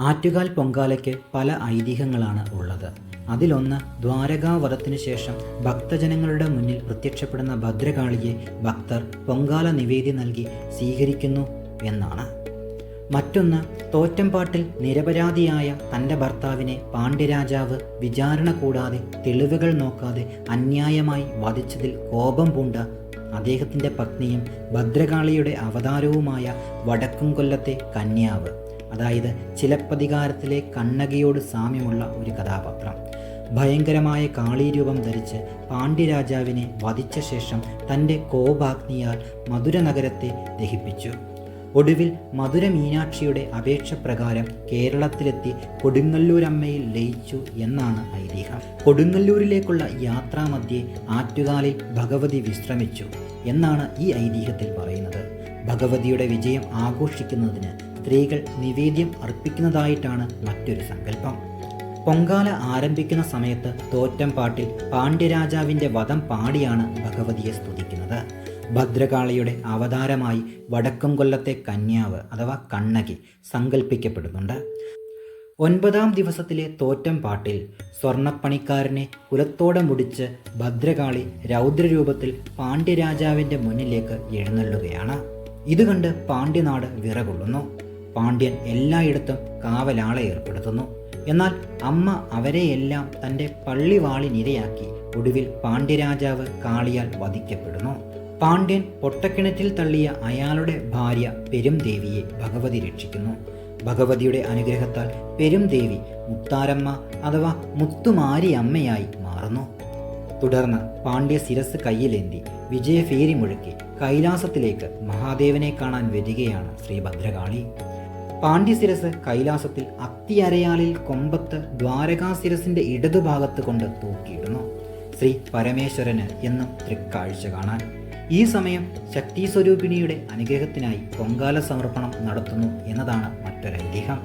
ആറ്റുകാൽ പൊങ്കാലയ്ക്ക് പല ഐതിഹ്യങ്ങളാണ് ഉള്ളത്. അതിലൊന്ന് ദ്വാരകാവധത്തിനു ശേഷം ഭക്തജനങ്ങളുടെ മുന്നിൽ പ്രത്യക്ഷപ്പെടുന്ന ഭദ്രകാളിയെ ഭക്തർ പൊങ്കാല നിവേദി നൽകി സ്വീകരിക്കുന്നു എന്നാണ്. മറ്റൊന്ന് തോറ്റംപാട്ടിൽ നിരപരാധിയായ തന്റെ ഭർത്താവിനെ പാണ്ഡ്യരാജാവ് വിചാരണ കൂടാതെ തെളിവുകൾ നോക്കാതെ അന്യായമായി വധിച്ചതിൽ കോപം പൂണ്ട അദ്ദേഹത്തിന്റെ പത്നിയും ഭദ്രകാളിയുടെ അവതാരവുമായ വടക്കുംകൊല്ലത്തെ കന്യാവ്. അതായത് ചിലപ്പതികാരത്തിലെ കണ്ണകിയോട് സാമ്യമുള്ള ഒരു കഥാപാത്രം. ഭയങ്കരമായ കാളീരൂപം ധരിച്ച് പാണ്ഡ്യരാജാവിനെ വധിച്ച ശേഷം തന്റെ കോപാഗ്നിയാൽ മധുര നഗരത്തെ ദഹിപ്പിച്ചു. ഒടുവിൽ മധുര മീനാക്ഷിയുടെ അപേക്ഷ പ്രകാരം കേരളത്തിലെത്തി കൊടുങ്ങല്ലൂരമ്മയിൽ ലയിച്ചു എന്നാണ് ഐതിഹ്യം. കൊടുങ്ങല്ലൂരിലേക്കുള്ള യാത്രാമധ്യേ ആറ്റുകാലിൽ ഭഗവതി വിശ്രമിച്ചു എന്നാണ് ഈ ഐതിഹ്യത്തിൽ പറയുന്നത്. ഭഗവതിയുടെ വിജയം ആഘോഷിക്കുന്നതിന് സ്ത്രീകൾ നിവേദ്യം അർപ്പിക്കുന്നതായിട്ടാണ് മറ്റൊരു സങ്കല്പം. പൊങ്കാല ആരംഭിക്കുന്ന സമയത്ത് തോറ്റം പാട്ടിൽ പാണ്ഡ്യരാജാവിന്റെ വധം പാടിയാണ് ഭഗവതിയെ സ്തുതിക്കുന്നത്. ഭദ്രകാളിയുടെ അവതാരമായി വടക്കും കൊല്ലത്തെ കന്യാവ് അഥവാ കണ്ണകി സങ്കല്പിക്കപ്പെടുന്നുണ്ട്. ഒൻപതാം ദിവസത്തിലെ തോറ്റം പാട്ടിൽ സ്വർണപ്പണിക്കാരനെ കുലത്തോടെ മുടിച്ച് ഭദ്രകാളി രൗദ്രരൂപത്തിൽ പാണ്ഡ്യരാജാവിന്റെ മുന്നിലേക്ക് എഴുന്നള്ളുകയാണ്. ഇത് കണ്ട് പാണ്ഡ്യനാട് വിറകൊള്ളുന്നു. പാണ്ഡ്യൻ എല്ലായിടത്തും കാവലാളെ ഏർപ്പെടുത്തുന്നു. എന്നാൽ അമ്മ അവരെയെല്ലാം തന്റെ പള്ളിവാളിനിരയാക്കി ഒടുവിൽ പാണ്ഡ്യരാജാവ് കാളിയാൽ വധിക്കപ്പെടുന്നു. പാണ്ഡ്യൻ പൊട്ടക്കിണറ്റിൽ തള്ളിയ അയാളുടെ ഭാര്യ പെരുംദേവിയെ ഭഗവതി രക്ഷിക്കുന്നു. ഭഗവതിയുടെ അനുഗ്രഹത്താൽ പെരുംദേവി മുത്താരമ്മ അഥവാ മുത്തുമാരി അമ്മയായി മാറുന്നു. തുടർന്ന് പാണ്ഡ്യ ശിരസ് കയ്യിലേന്തി വിജയഫേരി മുഴുക്കി കൈലാസത്തിലേക്ക് മഹാദേവനെ കാണാൻ വരികയാണ് ശ്രീ ഭദ്രകാളി പാണ്ഡ്യശിരസ് കൈലാസത്തിൽ അത്തിയരയാലിൽ കൊമ്പത്ത് ദ്വാരകാശിരസിന്റെ ഇടതുഭാഗത്ത് കൊണ്ട് തൂക്കിയിടുന്നു. ശ്രീ പരമേശ്വരന് എന്നും തൃക്കാഴ്ച കാണാൻ. ഈ സമയം ശക്തി സ്വരൂപിണിയുടെ അനുഗ്രഹത്തിനായി പൊങ്കാല സമർപ്പണം നടത്തുന്നു എന്നതാണ് മറ്റൊരു ഐതിഹ്യം